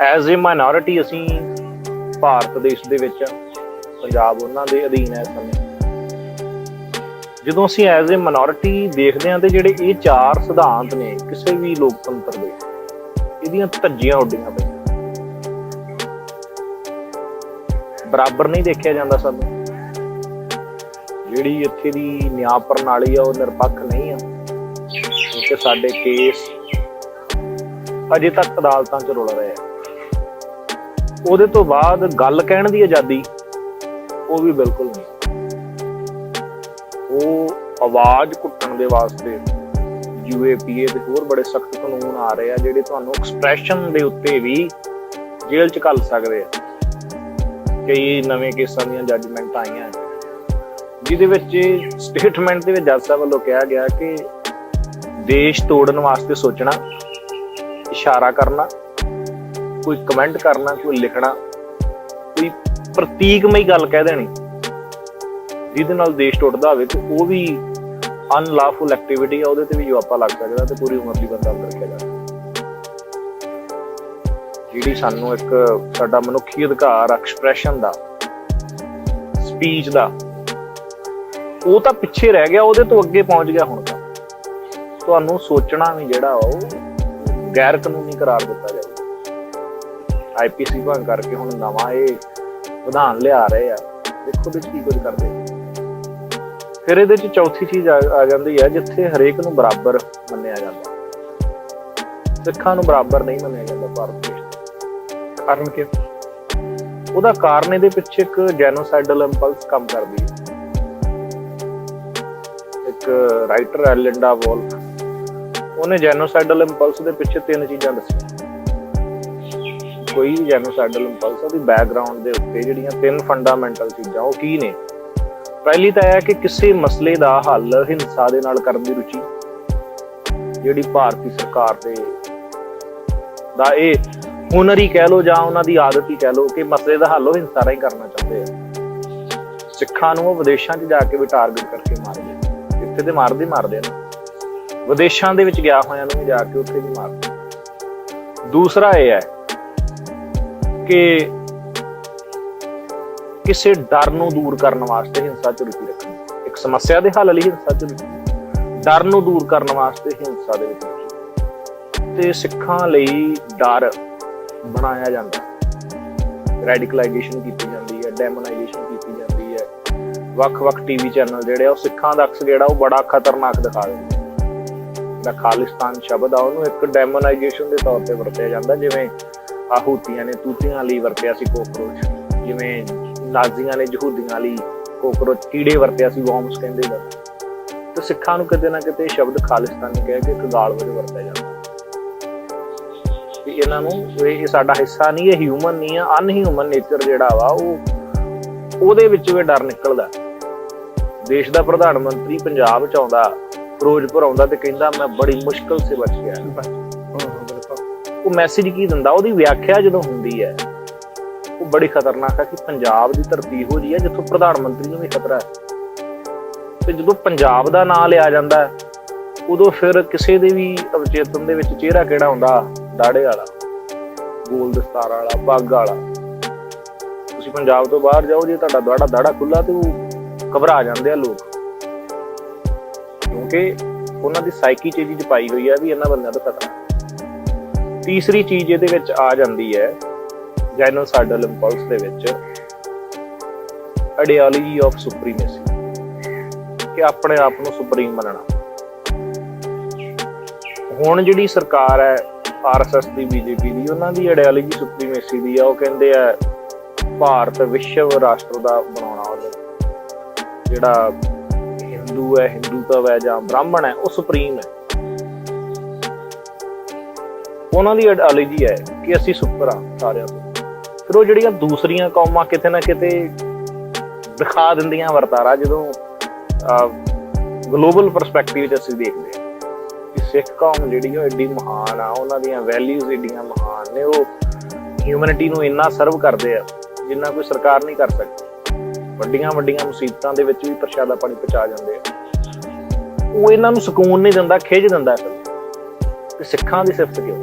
As a minority ਅਸੀਂ ਭਾਰਤ ਦੇਸ਼ ਦੇ ਵਿੱਚ ਪੰਜਾਬ ਉਹਨਾਂ ਦੇ ਅਧੀਨ ਹੈ ਸਮੇਂ। ਜਦੋਂ ਅਸੀਂ ਐਜ਼ ਅ ਮਾਈਨੋਰਿਟੀ ਦੇਖਦੇ ਹਾਂ ਤੇ ਜਿਹੜੇ ਇਹ ਚਾਰ ਸਿਧਾਂਤ ਨੇ, ਕਿਸੇ ਵੀ ਲੋਕਤੰਤਰ ਦੇ, ਇਹਦੀਆਂ ਧੱਜੀਆਂ ਉੱਡੀਆਂ ਪਈਆਂ। ਬਰਾਬਰ ਨਹੀਂ ਦੇਖਿਆ ਜਾਂਦਾ ਸਾਨੂੰ। ਜਿਹੜੀ ਇੱਥੇ ਦੀ ਨਿਆਂ ਪ੍ਰਣਾਲੀ ਆ, ਉਹ ਨਿਰਪੱਖ ਨਹੀਂ ਆ। ਕਿਉਂਕਿ ਸਾਡੇ ਕੇਸ ਅਜੇ ਤੱਕ ਅਦਾਲਤਾਂ 'ਚ ਰੁਲ ਰਹੇ ਆ। ਉਹਦੇ ਤੋਂ ਬਾਅਦ ਗੱਲ ਕਹਿਣ ਦੀ ਆਜ਼ਾਦੀ, ਉਹ ਵੀ ਬਿਲਕੁਲ ਨਹੀਂ। ਉਹ ਆਵਾਜ਼ ਕੁੱਟਣ ਦੇ ਵਾਸਤੇ ਯੂਏਪੀਏ ਤੇ ਹੋਰ ਬੜੇ ਸਖਤ ਕਾਨੂੰਨ ਆ ਰਹੇ ਆ, ਜਿਹੜੇ ਤੁਹਾਨੂੰ ਐਕਸਪ੍ਰੈਸ਼ਨ ਦੇ ਉੱਤੇ ਵੀ ਜੇਲ੍ਹ 'ਚ ਘੱਲ ਸਕਦੇ ਆ। ਕਈ ਨਵੇਂ ਕੇਸਾਂ ਦੀਆਂ ਜੱਜਮੈਂਟ ਆਈਆਂ। ਜਿਹਦੇ ਵਿੱਚ ਸਟੇਟਮੈਂਟ ਦੇ ਵਿੱਚ ਜੱਜ ਸਾਹਿਬ ਵੱਲੋਂ ਕਿਹਾ ਗਿਆ ਕਿ ਦੇਸ਼ ਤੋੜਨ ਵਾਸਤੇ ਸੋਚਣਾ, ਇਸ਼ਾਰਾ ਕਰਨਾ ਕੋਈ ਕਮੈਂਟ ਕਰਨਾ, ਕੋਈ ਲਿਖਣਾ, ਕੋਈ ਪ੍ਰਤੀਕਮਈ ਗੱਲ ਕਹਿ ਦੇਣੀ, ਜਿਹਦੇ ਨਾਲ ਦੇਸ਼ ਟੁੱਟਦਾ ਹੋਵੇ, ਤੇ ਉਹ ਵੀ ਅਨਲਾਫੁਲ ਐਕਟੀਵਿਟੀ ਆ, ਉਹਦੇ ਤੇ ਵੀ ਜਵਾਬਾ ਲੱਗ ਸਕਦਾ ਤੇ ਪੂਰੀ ਉਮਰ ਲਈ ਬੰਦਾ ਰੱਖਿਆ ਜਾ ਜਿਹੜੀ ਸਾਨੂੰ ਇੱਕ ਸਾਡਾ ਮਨੁੱਖੀ ਅਧਿਕਾਰ ਐਕਸਪ੍ਰੈਸ਼ਨ ਦਾ ਸਪੀਚ ਦਾ, ਉਹ ਤਾਂ ਪਿੱਛੇ ਰਹਿ ਗਿਆ, ਉਹਦੇ ਤੋਂ ਅੱਗੇ ਪਹੁੰਚ ਗਿਆ ਹੁਣ ਤਾਂ। ਤੁਹਾਨੂੰ ਸੋਚਣਾ ਵੀ ਜਿਹੜਾ ਉਹ ਗੈਰ ਕਾਨੂੰਨੀ ਕਰਾਰ ਦਿੱਤਾ ਜਾਊਗਾ ਆਈਪੀਸੀ ਭੰਗ ਕਰਕੇ ਹੁਣ ਨਵਾਂ ਇਹ ਵਿਧਾਨ ਲਿਆ ਰਹੇ ਆ। ਦੇਖੋ ਵਿੱਚ ਕੀ ਕੁਝ ਕਰਦੇ। ਫਿਰ ਇਹਦੇ ਚ ਚੌਥੀ ਚੀਜ਼ ਆ ਜਾਂਦੀ ਹੈ, ਜਿੱਥੇ ਹਰੇਕ ਨੂੰ ਬਰਾਬਰ ਮੰਨਿਆ ਜਾਂਦਾ। ਸਿੱਖਾਂ ਨੂੰ ਬਰਾਬਰ ਨਹੀਂ ਮੰਨਿਆ ਜਾਂਦਾ ਭਾਰਤ ਦੇਸ਼ ਕਾਰਨ ਕਿ? ਉਹਦਾ ਕਾਰਨ ਇਹਦੇ ਪਿੱਛੇ ਇੱਕ ਜੈਨੋਸਾਈਡਲ ਇੰਪਲਸ ਕੰਮ ਕਰਦੀ ਹੈ। ਇੱਕ ਰਾਈਟਰ ਐਲਿੰਡਾ ਵੋਲਫ ਉਹਨੇ ਜੈਨੋਸਾਈਡਲ ਇੰਪਲਸ ਦੇ ਪਿੱਛੇ ਤਿੰਨ ਚੀਜ਼ਾਂ ਦੱਸੀਆਂ। ਕੋਈ ਵੀ ਜੈਨੋਸਾਈਡਲ ਇੰਪਲਸ ਉਹਦੀ ਬੈਕਗ੍ਰਾਉਂਡ ਦੇ ਉੱਤੇ ਜਿਹੜੀਆਂ ਤਿੰਨ ਫੰਡਾਮੈਂਟਲ ਚੀਜ਼ਾਂ, ਉਹ ਕੀ ਨੇ? ਪਹਿਲੀ ਤਾਂ ਇਹ ਹੈ ਕਿ ਕਿਸੇ ਮਸਲੇ ਦਾ ਹੱਲ ਹਿੰਸਾ ਦੇ ਨਾਲ ਕਰਨ ਦੀ ਰੁਚੀ। ਜਿਹੜੀ ਭਾਰਤੀ ਸਰਕਾਰ ਦੇ ਦਾ ਇਹ ਹੁਨਰ ਹੀ ਕਹਿ ਲੋ ਜਾਂ ਉਹਨਾਂ ਦੀ ਆਦਤ ਹੀ ਕਹਿ ਲੋ ਕਿ ਮਸਲੇ ਦਾ ਹੱਲ ਉਹ ਹਿੰਸਾ ਰਾਹੀਂ ਕਰਨਾ ਚਾਹੁੰਦੇ ਆ। ਸਿੱਖਾਂ ਨੂੰ ਉਹ ਵਿਦੇਸ਼ਾਂ 'ਚ ਜਾ ਕੇ ਵੀ ਟਾਰਗੇਟ ਕਰਕੇ ਮਾਰਦੇ ਇੱਥੇ ਤੇ ਮਾਰਦੇ ਮਾਰਦੇ ਨੇ। ਵਿਦੇਸ਼ਾਂ ਦੇ ਵਿੱਚ ਗਿਆ ਹੋਇਆਂ ਨੂੰ ਵੀ ਜਾ ਕੇ ਉੱਥੇ ਵੀ ਮਾਰਦੇ ਦੂਸਰਾ ਇਹ ਹੈ ਕਿ ਕਿਸੇ ਡਰ ਨੂੰ ਦੂਰ ਕਰਨ ਵਾਸਤੇ ਹਿੰਸਾ 'ਚ ਰੁਚੀ ਰੱਖਣੀ ਇੱਕ ਸਮੱਸਿਆ ਦੇ ਹੱਲ ਲਈ ਹਿੰਸਾ 'ਚ ਰੁਚੀ ਡਰ ਨੂੰ ਦੂਰ ਕਰਨ ਵਾਸਤੇ ਹਿੰਸਾ ਦੇ ਵਿੱਚ ਤੇ ਸਿੱਖਾਂ ਲਈ ਡਰ ਬਣਾਇਆ ਜਾਂਦਾ ਰੈਡੀਕਲਾਈਜੇਸ਼ਨ ਕੀਤੀ ਜਾਂਦੀ ਹੈ, ਡੈਮੋਨਾਈਜੇਸ਼ਨ ਕੀਤੀ ਜਾਂਦੀ ਹੈ। ਵੱਖ-ਵੱਖ ਟੀਵੀ ਚੈਨਲ ਜਿਹੜੇ ਆ, ਉਹ ਸਿੱਖਾਂ ਦਾ ਅਕਸ ਜਿਹੜਾ, ਉਹ ਬੜਾ ਖਤਰਨਾਕ ਦਿਖਾ ਦਿੰਦੇ ਦਾ ਖਾਲਿਸਤਾਨ ਸ਼ਬਦ ਆ, ਉਹਨੂੰ ਇੱਕ ਡੈਮੋਨਾਈਜੇਸ਼ਨ ਦੇ ਤੌਰ ਤੇ ਵਰਤਿਆ ਜਾਂਦਾ, ਜਿਵੇਂ ਆਹੂਤੀਆਂ ਨੇ ਤੂਤੀਆਂ ਲਈ ਵਰਤਿਆ ਸੀ ਕੋਕਰੋਚ ਜਿਵੇਂ ਨਾਜ਼ੀਆਂ ਨੇ ਯਹੂਦੀਆਂ ਲਈ ਕੋਕਰੋਚ ਕੀੜੇ ਵਰਤਿਆ ਸੀ ਵੌਮਸ ਕਹਿੰਦੇ ਦਾ ਤੇ ਸਿੱਖਾਂ ਨੂੰ ਕਿਤੇ ਨਾ ਕਿਤੇ ਸ਼ਬਦ ਖਾਲਿਸਤਾਨੀ ਕਹਿ ਕੇ ਇੱਕ ਵਜੋਂ ਵਰਤਿਆ ਜਾਂਦਾ। ਵੀ ਇਹਨਾਂ ਨੂੰ ਇਹ ਸਾਡਾ ਹਿੱਸਾ ਨਹੀਂ, ਇਹ ਹਿਊਮਨ ਨਹੀਂ ਆ ਅਨਹਿਊਮਨ ਨੇਚਰ ਜਿਹੜਾ ਵਾ, ਉਹ ਉਹਦੇ ਵਿੱਚ ਇਹ ਡਰ ਨਿਕਲਦਾ। ਦੇਸ਼ ਦਾ ਪ੍ਰਧਾਨ ਮੰਤਰੀ ਪੰਜਾਬ ਚ ਆਉਂਦਾ, ਫਿਰੋਜ਼ਪੁਰ ਆਉਂਦਾ ਤੇ ਕਹਿੰਦਾ, ਮੈਂ ਬੜੀ ਮੁਸ਼ਕਲ ਸੇ ਬਚ ਗਿਆ। ਉਹ ਮੈਸੇਜ ਕੀ ਦਿੰਦਾ? ਉਹਦੀ ਵਿਆਖਿਆ ਜਦੋਂ ਹੁੰਦੀ ਹੈ, ਉਹ ਬੜੀ ਖਤਰਨਾਕ ਹੈ ਕਿ ਪੰਜਾਬ ਦੀ ਧਰਤੀ ਇਹੋ ਜਿਹੀ ਹੈ ਜਿੱਥੋਂ ਪ੍ਰਧਾਨ ਮੰਤਰੀ ਨੂੰ ਵੀ ਖਤਰਾ ਹੈ। ਤੇ ਜਦੋਂ ਪੰਜਾਬ ਦਾ ਨਾਂ ਲਿਆ ਜਾਂਦਾ ਉਦੋਂ ਫਿਰ ਕਿਸੇ ਦੇ ਵੀ ਅਵਚੇਤਨ ਦੇ ਵਿੱਚ ਚਿਹਰਾ ਕਿਹੜਾ ਹੁੰਦਾ? ਦਾੜੇ ਵਾਲਾ ਗੋਲ ਦਸਤਾਰ ਵਾਲਾ ਪੱਗ ਵਾਲਾ। ਤੁਸੀਂ ਪੰਜਾਬ ਤੋਂ ਬਾਹਰ ਜਾਓ, ਜੇ ਤੁਹਾਡਾ ਦਾੜਾ ਦਾੜਾ ਖੁੱਲਾ ਤੇ ਉਹ ਘਬਰਾ ਜਾਂਦੇ ਆ ਲੋਕ। ਕਿਉਂਕਿ ਉਹਨਾਂ ਦੀ ਸਾਈਕੀ ਚ ਇਹ ਚੀਜ਼ ਪਾਈ ਹੋਈ ਹੈ ਵੀ ਇਹਨਾਂ ਬੰਦਿਆਂ ਦਾ ਖਤਰਾ ਤੀਸਰੀ ਚੀਜ਼ ਇਹਦੇ ਵਿੱਚ ਆ ਜਾਂਦੀ ਹੈ ਜੈਨੋਸਾਈਡਲ ਇੰਪਲਸ ਦੇ ਵਿੱਚ ਆਈਡੀਓਲੋਜੀ ਆਫ ਸੁਪਰੀਮੇਸੀ ਕਿ ਆਪਣੇ ਆਪ ਨੂੰ ਸੁਪਰੀਮ ਮੰਨਣਾ। ਹੁਣ ਜਿਹੜੀ ਸਰਕਾਰ ਹੈ ਆਰਐਸਐਸ ਦੀ ਬੀਜੇਪੀ ਦੀ, ਉਹਨਾਂ ਦੀ ਆਈਡੀਓਲੋਜੀ ਸੁਪਰੀਮੇਸੀ ਦੀ ਆ, ਉਹ ਕਹਿੰਦੇ ਆ, ਭਾਰਤ ਵਿਸ਼ਵ ਰਾਸ਼ਟਰ ਦਾ ਬਣਾਉਣਾ ਉਹਨੇ ਜਿਹੜਾ ਹਿੰਦੂ ਹੈ, ਹਿੰਦੂਤਵ ਹੈ ਜਾਂ ਬ੍ਰਾਹਮਣ ਹੈ, ਉਹ ਸੁਪਰੀਮ ਹੈ। ਉਹਨਾਂ ਦੀ ਆਈਡੀਓਲੋਜੀ ਹੈ ਕਿ ਅਸੀਂ ਸੁਪਰ ਆ ਸਾਰਿਆਂ ਤੋਂ। ਫਿਰ ਉਹ ਜਿਹੜੀਆਂ ਦੂਸਰੀਆਂ ਕੌਮਾਂ ਕਿਤੇ ਨਾ ਕਿਤੇ ਦਿਖਾ ਦਿੰਦੀਆਂ ਵਰਤਾਰਾ ਜਦੋਂ ਗਲੋਬਲ ਪਰਸਪੈਕਟਿਵ ਵਿੱਚ ਅਸੀਂ ਦੇਖਦੇ ਹਾਂ ਕਿ ਸਿੱਖ ਕੌਮ ਜਿਹੜੀ ਉਹ ਐਡੀ ਮਹਾਨ ਆ, ਉਹਨਾਂ ਦੀਆਂ ਵੈਲਿਊਜ਼ ਏਡੀਆਂ ਮਹਾਨ ਨੇ, ਉਹ ਹਿਊਮੈਨਿਟੀ ਨੂੰ ਇੰਨਾ ਸਰਵ ਕਰਦੇ ਆ ਜਿੰਨਾ ਕੋਈ ਸਰਕਾਰ ਨਹੀਂ ਕਰ ਸਕਦੀ। ਵੱਡੀਆਂ ਵੱਡੀਆਂ ਮੁਸੀਬਤਾਂ ਦੇ ਵਿੱਚ ਵੀ ਪ੍ਰਸ਼ਾਦਾ ਪਾਣੀ ਪਹੁੰਚਾ ਜਾਂਦੇ ਆ। ਉਹ ਇਹਨਾਂ ਨੂੰ ਸਕੂਨ ਨਹੀਂ ਦਿੰਦਾ ਖਿੱਚ ਦਿੰਦਾ ਕਿ ਸਿੱਖਾਂ ਦੀ ਸਿਫਤ ਕਿਉਂ?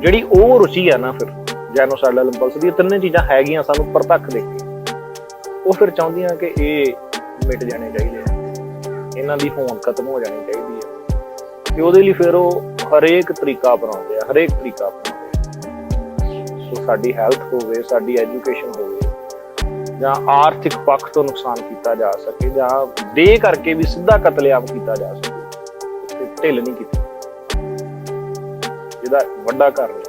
ਜਿਹੜੀ ਉਹ ਰੁਚੀ ਹੈ ਨਾ ਫਿਰ ਜੈਨੋਸਾਈਡਲ ਇੰਪਲਸ ਦੀ ਇਹ ਤਿੰਨੇ ਚੀਜ਼ਾਂ ਹੈਗੀਆਂ ਸਾਨੂੰ ਪ੍ਰਤੱਖ ਦੇ ਉਹ ਫਿਰ ਚਾਹੁੰਦੀਆਂ ਕਿ ਇਹ ਮਿਟ ਜਾਣੇ ਚਾਹੀਦੇ ਆ। ਇਹਨਾਂ ਦੀ ਹੋਂਦ ਖਤਮ ਹੋ ਜਾਣੀ ਚਾਹੀਦੀ ਹੈ ਤੇ ਉਹਦੇ ਲਈ ਫਿਰ ਉਹ ਹਰੇਕ ਤਰੀਕਾ ਅਪਣਾਉਂਦੇ ਆ, ਹਰੇਕ ਤਰੀਕਾ ਅਪਣਾਉਂਦੇ ਸੋ ਸਾਡੀ ਹੈਲਥ ਹੋਵੇ, ਸਾਡੀ ਐਜੂਕੇਸ਼ਨ ਹੋਵੇ, ਜਾਂ ਆਰਥਿਕ ਪੱਖ ਤੋਂ ਨੁਕਸਾਨ ਕੀਤਾ ਜਾ ਸਕੇ, ਜਾਂ ਦੇ ਕਰਕੇ ਵੀ ਸਿੱਧਾ ਕਤਲੇਆਮ ਕੀਤਾ ਜਾ ਸਕੇ ਢਿੱਲ ਨਹੀਂ ਕੀਤੀ ਜਿਹਦਾ ਵੱਡਾ ਕਾਰਨ